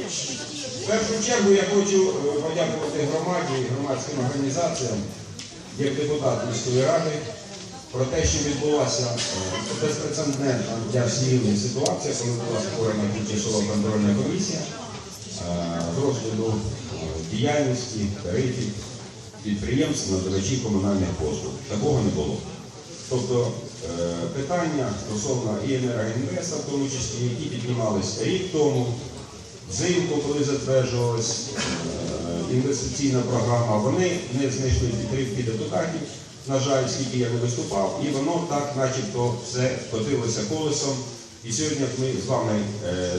В першу чергу я хочу е, подякувати громаді і громадським організаціям, як депутат міської ради, про те, що відбулася е, безпрецедентна для всієї ситуація, коли була створена тимчасова контрольна комісія е, з розгляду діяльності, тарифів, підприємств, надавачів комунальних послуг. Такого не було. Тобто питання стосовно і енергоінвеста, в тому числі, які піднімались рік тому, взимку, коли затверджувалась е, інвестиційна програма, вони не знайшли підтримки депутатів, на жаль, скільки я не виступав, і воно так, начебто, все котилося колесом. І сьогодні ми з вами е,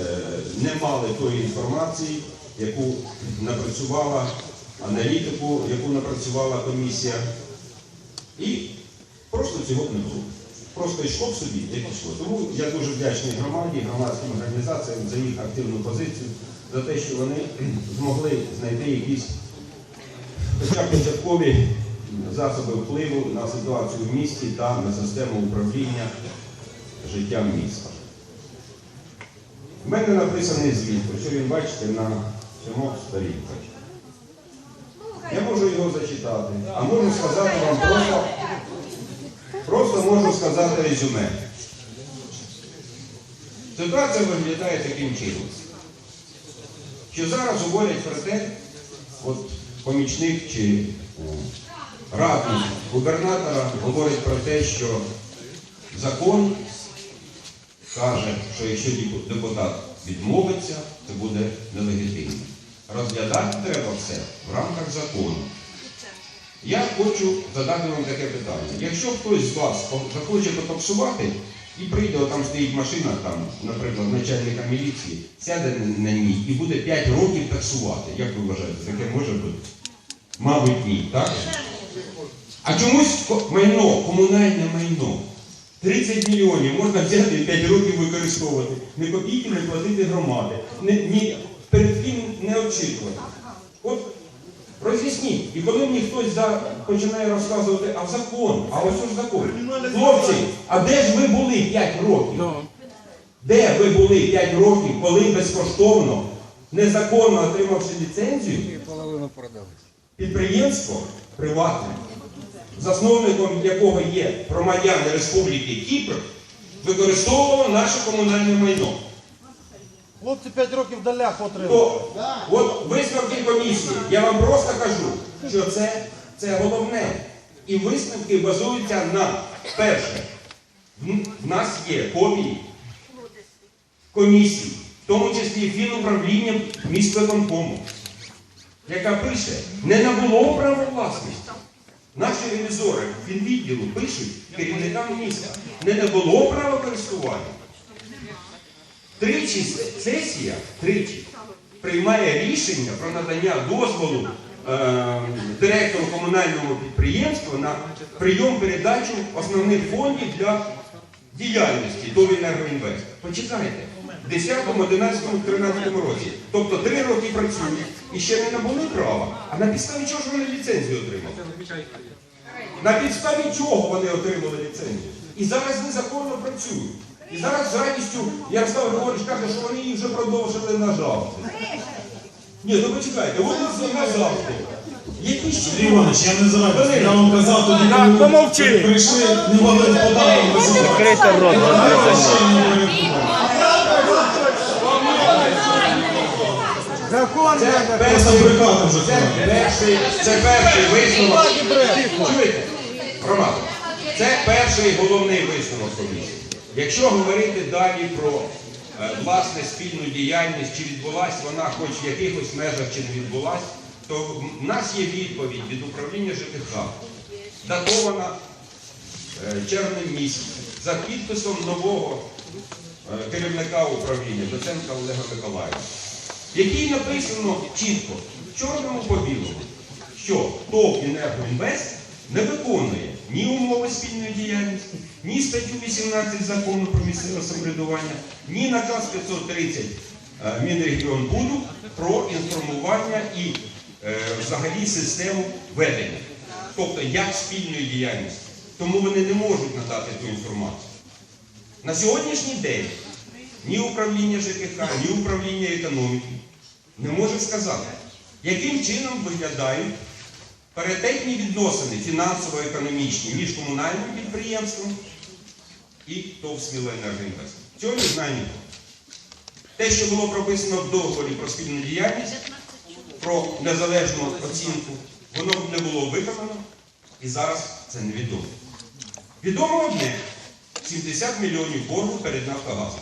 не мали тої інформації, яку напрацювала аналітику, яку напрацювала комісія. І просто цього не було. Просто йшло в собі, як йшло. Тому я дуже вдячний громаді, громадським організаціям за їх активну позицію, за те, що вони змогли знайти якісь хоча б початкові засоби впливу на ситуацію в місті та на систему управління життям міста. У мене написаний звіт, що він бачите на цьому сторінках. Я можу його зачитати, а можу сказати вам просто можу сказати резюме. Ситуація виглядає таким чином, що зараз говорять про те, от помічник чи е, радник губернатора говорить про те, що закон каже, що якщо депутат відмовиться, це буде нелегітимно. Розглядати треба все в рамках закону. Я хочу задати вам таке питання. Якщо хтось з вас захоче потоксувати і прийде, там стоїть машина, там, наприклад, начальника міліції, сяде на ній і буде 5 років таксувати. Як ви вважаєте, таке може бути? Мабуть, ні, так? А чомусь майно, комунальне майно. 30 мільйонів можна взяти і 5 років використовувати. Не копійки не платити громади. Ні, перед ким не очікувати. От роз'ясніть. І коли мені хтось за, починає розказувати, а закон, а ось ж закон. Хлопці, а де ж ви були 5 років? Де ви були 5 років, коли безкоштовно, незаконно отримавши ліцензію, підприємство приватне, засновником якого є громадяни Республіки Кіпр, використовувало наше комунальне майно. Хлопці 5 років в долях отримали. То, от висновки комісії, я вам просто кажу, що це, це головне. І висновки базуються на перше. В нас є копії комісії, в тому числі фінуправління міськвиконкому, яка пише, не набуло право власності. Наші ревізори фінвідділу пишуть керівникам міста, не набуло права користування. Тричі сесія тричі приймає рішення про надання дозволу е, директору комунального підприємства на прийом передачу основних фондів для діяльності до Енергоінвест. Почекайте, в 10, 11, 13 році. Тобто три роки працюють і ще не набули права. А на підставі чого ж вони ліцензію отримали? На підставі чого вони отримали ліцензію? І зараз незаконно працюють. І зараз з радістю Ярослав Григорович каже, що вони її вже продовжили назавжди. Ні, ну почекайте, вони це назавжди. Які ще Сергій Іванович, я не зарадив. Я вам казав тоді, Так, коли помовчи. ви прийшли, не могли в податок висувати. Відкрийте рот. Не? Закон Це Просто перший, брехати вже це перший, це перший висновок. Чуєте? Роман, це перший головний висновок комісії. Якщо говорити далі про е, власне спільну діяльність, чи відбулась вона хоч в якихось межах, чи не відбулась, то в нас є відповідь від управління ЖКХ, датована е, червнем місяцем, за підписом нового е, керівника управління, доценка Олега Миколаєва, в якій написано чітко, в чорному по білому, що ТОВ «Енергоінвест» не виконує ні умови спільної діяльності, ні статтю 18 закону про місцеве самоврядування, ні наказ 530 е, Мінрегіонбуду про інформування і е, взагалі систему ведення, тобто як спільної діяльності. Тому вони не можуть надати ту інформацію. На сьогоднішній день ні управління ЖКХ, ні управління економіки не може сказати, яким чином виглядають паритетні відносини фінансово-економічні між комунальним підприємством і ТОВ «Смілоенергоінвест». Цього не знає ніхто. Те, що було прописано в договорі про спільну діяльність, про незалежну оцінку, воно не було виконано і зараз це невідомо. Відомо одне 70 мільйонів боргу перед Нафтогазом.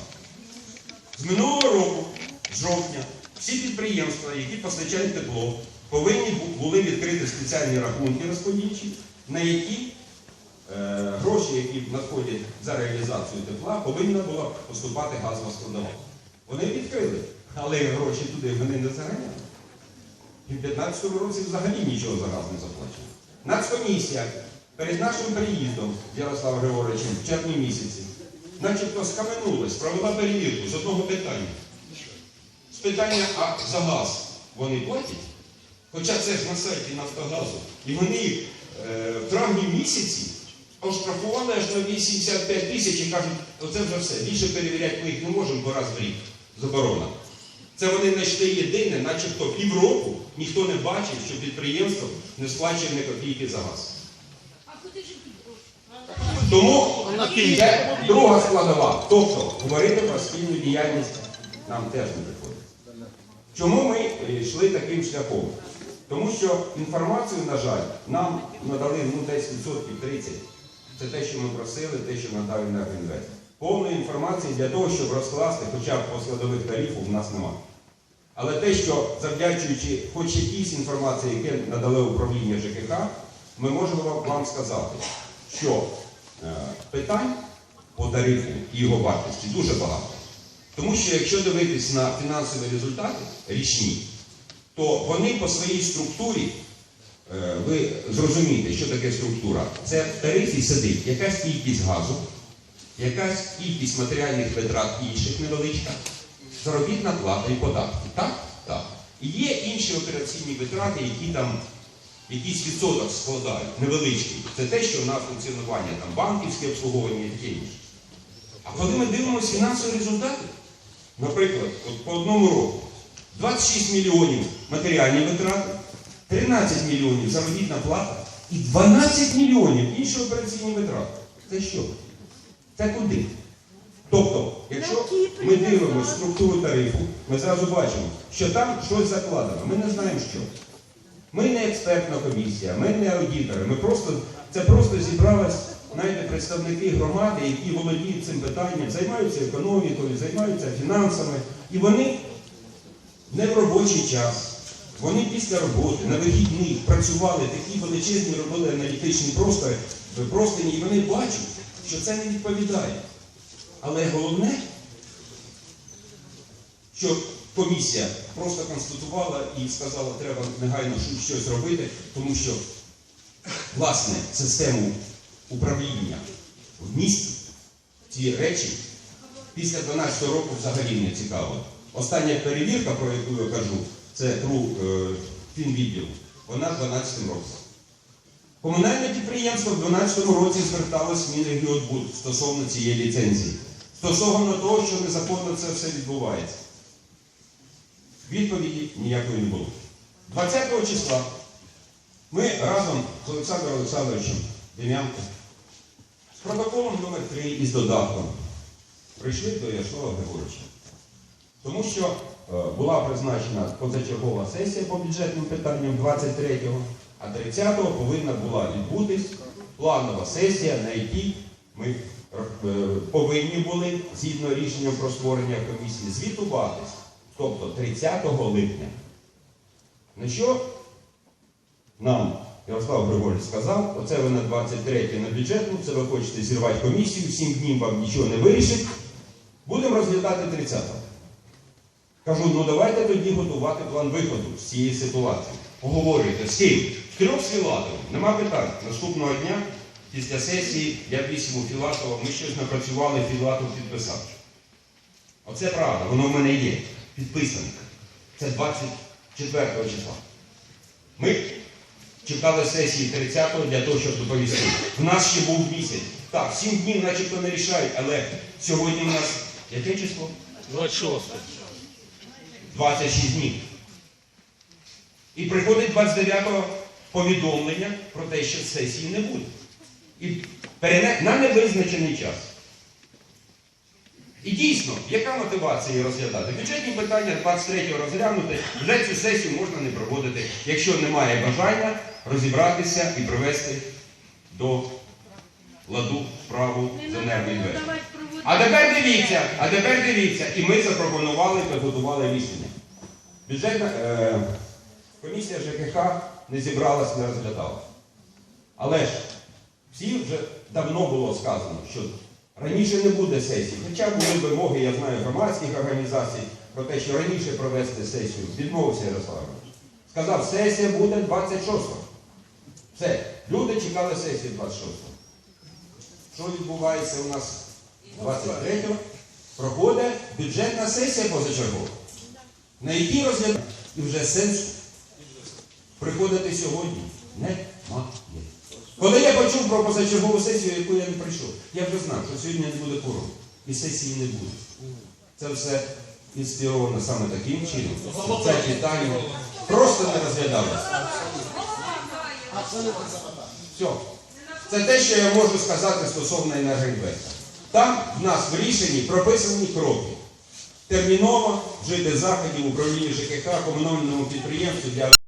З минулого року, з жовтня, всі підприємства, які постачають тепло, повинні були відкрити спеціальні рахунки розподільчі, на які е, гроші, які надходять за реалізацію тепла, повинна була поступати газова складова. Вони відкрили, але гроші туди вони не заганяли. І в 2015 році взагалі нічого за газ не заплачено. Нацкомісія перед нашим приїздом Ярославом Григоровичем в червні місяці начебто скаменулась, провела перевірку з одного питання. З питання, а за газ вони платять? Хоча це ж на сайті Нафтогазу. І вони е, в травні місяці оштрафували аж на 85 тисяч і кажуть, оце вже все. Більше перевіряти ми їх не можемо, бо раз в рік заборона. Це вони знайшли єдине, начебто півроку ніхто не бачив, що підприємство не сплачує ні копійки за газ. Тому це друга складова. Тобто говорити про спільну діяльність нам теж не приходить. Чому ми е, йшли таким шляхом? Тому що інформацію, на жаль, нам надали ну, десь відсотків 30. Це те, що ми просили, те, що надав Енергоінвест. Повної інформації для того, щоб розкласти хоча б по складових тарифів, у нас немає. Але те, що завдячуючи хоч якійсь інформації, яке надали управління ЖКХ, ми можемо вам- вам сказати, що е, питань по тарифу і його вартості дуже багато. Тому що якщо дивитись на фінансові результати річні, то вони по своїй структурі, е, ви зрозумієте, що таке структура. Це в тарифі сидить якась кількість газу, якась кількість матеріальних витрат інших невеличка, заробітна плата і податки. Так? Так. І є інші операційні витрати, які там якийсь відсоток складають, невеличкий. Це те, що на функціонування там, банківське обслуговування і таке інше. А коли ми дивимося фінансові результати, наприклад, от по одному року 26 мільйонів матеріальні витрати, 13 мільйонів заробітна плата і 12 мільйонів інші операційні витрати. Це що? Це куди? Тобто, якщо ми дивимося структуру тарифу, ми зразу бачимо, що там щось закладено. Ми не знаємо що. Ми не експертна комісія, ми не аудитори. Ми просто, це просто зібрались знаєте, представники громади, які володіють цим питанням, займаються економікою, займаються фінансами. І вони не в робочий час. Вони після роботи, на вихідних працювали, такі величезні робили аналітичні простори, простині, і вони бачать, що це не відповідає. Але головне, що комісія просто констатувала і сказала, що треба негайно щось робити, тому що власне систему управління в місті ці речі після 12 року взагалі не цікаво. Остання перевірка, про яку я кажу, це е, фінвідділу, вона в 12 році. Комунальне підприємство в 2012 році зверталось в Мінрегіонбуд стосовно цієї ліцензії. Стосовно того, що незаконно це все відбувається. Відповіді ніякої не було. 20 числа ми разом з Олександром Олександровичем Дем'янко з протоколом номер 3 і з додатком прийшли до Ярослава Григоровича. Тому що е, була призначена позачергова сесія по бюджетним питанням 23-го, а 30-го повинна була відбутись планова сесія, на якій ми е, повинні були, згідно рішенням про створення комісії, звітуватись. Тобто 30 липня. На що нам Ярослав Григорович сказав, оце ви на 23 на бюджетну, це ви хочете зірвати комісію, 7 днів вам нічого не вирішить. Будемо розглядати 30-го. Кажу, ну давайте тоді готувати план виходу з цієї ситуації. Поговорюйте з ким? З трьох з Філатовим. Нема питань. Наступного дня, після сесії, я вісім у Філатова, ми щось напрацювали, Філатов підписав. Оце правда, воно в мене є. Підписане. Це 24 числа. Ми чекали сесії 30-го для того, щоб доповісти. У нас ще був місяць. Так, 7 днів начебто не рішають, але сьогодні у нас яке число? 26. 26 днів. І приходить 29-го повідомлення про те, що сесії не буде. І перене... на невизначений час. І дійсно, яка мотивація її розглядати? Бюджетні питання 23-го розглянути, вже цю сесію можна не проводити, якщо немає бажання розібратися і привести до ладу справу з енергоінвестом. А тепер дивіться, а тепер дивіться, і ми запропонували, підготували рішення. Бюджетна е, комісія ЖКХ не зібралась, не розглядала. Але ж всі вже давно було сказано, що раніше не буде сесії. Хоча були вимоги, я знаю, громадських організацій про те, що раніше провести сесію. Відмовився Ярослав. Сказав, сесія буде 26-го. Все. Люди чекали сесії 26-го. Що відбувається у нас 23-го? Проходить бюджетна сесія позачергова, на якій розгляд і вже сенсу приходити сьогодні немає. Коли я почув про позачергову сесію, яку я не прийшов, я вже знав, що сьогодні не буде кворуму. І сесії не буде. Це все інспіровано саме таким чином. Це питання просто не розглядалося. Все. Це те, що я можу сказати стосовно енергоінвестора. Там в нас в рішенні прописані кроки. Терміново вжити заходів управління ЖКХ комунальному підприємству для